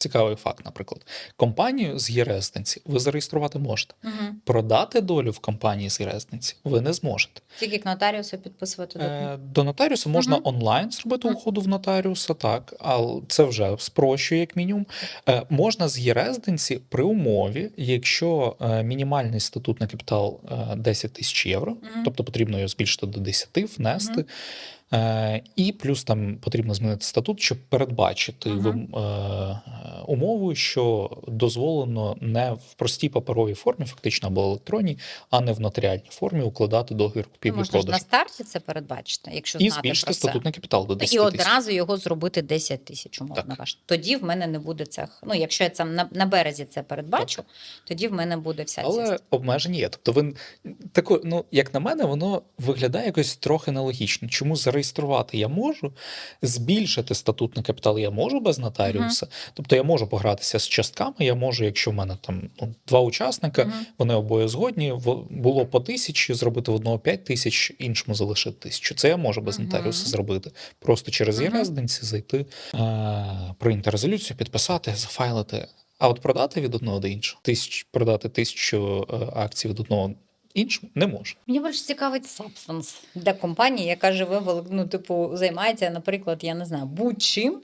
Цікавий факт, наприклад, компанію з є-резиденці ви зареєструвати можете. Угу. Продати долю в компанії з є-резиденці ви не зможете. Тільки к нотаріусу підписувати документ. Е, До нотаріусу можна Мгм. онлайн зробити уходу в нотаріуса, так, але це вже спрощує як мінімум. Е, Можна з є-резиденці при умові, якщо е, мінімальний статутний капітал е, 10 тисяч євро, Мгм. тобто потрібно його збільшити до 10, внести. Мгм. Е, І плюс там потрібно змінити статут, щоб передбачити Мгм. е, умову, що дозволено не в простій паперовій формі, фактично або електронній, а не в нотаріальній формі укладати договір Ну, купівлі можна ж на старті це передбачити, якщо і знати збільшити про це. статутний капітал до 10 І тисяч. одразу його зробити 10 тисяч, умовно Так. кажучи. Тоді в мене не буде цих. Ну, якщо я там на, на березі це передбачу, тоді в мене буде вся Але історія. обмеження є. Тобто, він тако, ну як на мене, воно виглядає якось трохи нелогічно. Чому зареєструвати я можу, збільшити статутний капітал я можу без нотаріуса. Тобто я можу погратися з частками. Я можу, якщо в мене там ну, два учасника, Мгм. вони обоє згодні. Було по тисячі, зробити в одного 5 тисяч, іншому залишити тисячу. Це я можу без Мгм. нотаріуса зробити. Просто через Мгм. є-резиденці зайти, е, прийняти резолюцію, підписати, зафайлити. А от продати від одного до іншого, тисяч, продати тисячу е, акцій від одного іншому не може. Мені більше цікавить сабстанс для компанії, яка живе ну, типу, займається, наприклад, я не знаю, будь-чим.